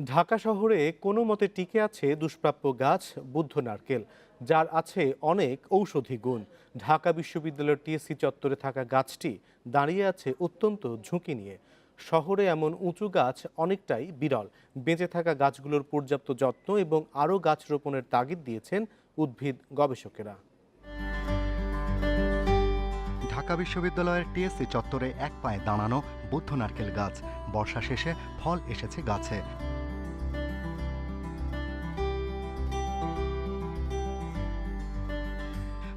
ঢাকা শহরে কোনো মতে টিকে আছে দুষ্প্রাপ্য গাছ বুদ্ধ নারকেল, যার আছে অনেক ঔষধি গুণ। ঢাকা বিশ্ববিদ্যালয়ের টিএসসি চত্বরে থাকা গাছটি দাঁড়িয়ে আছে অত্যন্ত ঝুঁকি নিয়ে। শহরে এমন উঁচু গাছ অনেকটাই বিরল। বেঁচে থাকা গাছগুলোর পর্যাপ্ত যত্ন এবং আরও গাছ রোপণের তাগিদ দিয়েছেন উদ্ভিদ গবেষকেরা। ঢাকা বিশ্ববিদ্যালয়ের টিএসসি চত্বরে এক পায়ে দাঁড়ানো বুদ্ধ নারকেল গাছ। বর্ষা শেষে ফল এসেছে গাছে।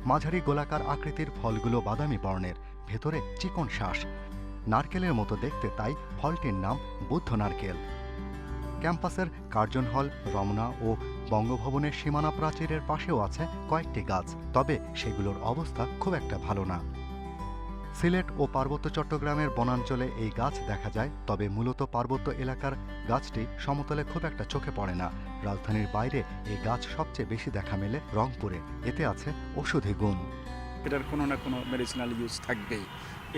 মাঝারি গোলাকার আকৃতির ফলগুলো বাদামি বর্ণের, ভেতরে চিকন শ্বাস নারকেলের মতো দেখতে তাই ফলটির নাম বুদ্ধ নারকেল। ক্যাম্পাসের কার্জন হল, রমনা ও বঙ্গভবনের সীমানা প্রাচীরের পাশেও আছে কয়েকটি গাছ, তবে সেগুলোর অবস্থা খুব একটা ভালো না। সিলেট ও পার্বত্য চট্টগ্রামের বনাঞ্চলে এই গাছ দেখা যায়, তবে মূলত পার্বত্য এলাকার গাছটি সমতলে খুব একটা চোখে পড়ে না। রাজধানীর বাইরে এই গাছ সবচেয়ে বেশি দেখা মেলে রংপুরে। এতে আছে ওষুধি গুণ। এটার কোনো না কোনো মেডিসিনাল ইউজ থাকবেই।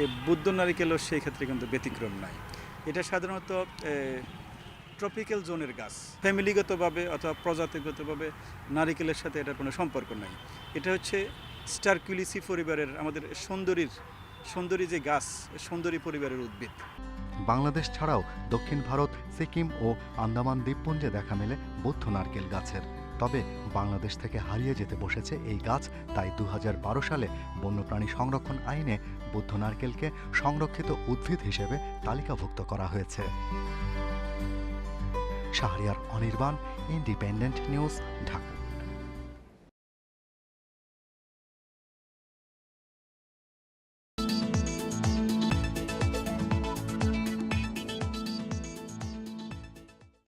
এই বুদ্ধ নারিকেলও সেই ক্ষেত্রে কিন্তু ব্যতিক্রম নাই। এটা সাধারণত ট্রপিক্যাল জোনের গাছ। ফ্যামিলিগতভাবে অথবা প্রজাতিগতভাবে নারিকেলের সাথে এটার কোনো সম্পর্ক নাই। এটা হচ্ছে স্টারকুলিসি পরিবারের আমাদের সুন্দরীর সুন্দরী যে গাছ, সুন্দরী পরিবারের উদ্ভিদ। বাংলাদেশ ছাড়াও দক্ষিণ ভারত, সিকিম ও আন্দামান দ্বীপপুঞ্জে দেখা মেলে বৌদ্ধ নারকেল গাছের। তবে বাংলাদেশ থেকে হারিয়ে যেতে বসেছে এই গাছ, তাই দু হাজার বারো সালে বন্যপ্রাণী সংরক্ষণ আইনে বুদ্ধ নারকেলকে সংরক্ষিত উদ্ভিদ হিসেবে তালিকাভুক্ত করা হয়েছে। Shahriar Anirban independent news Dhaka.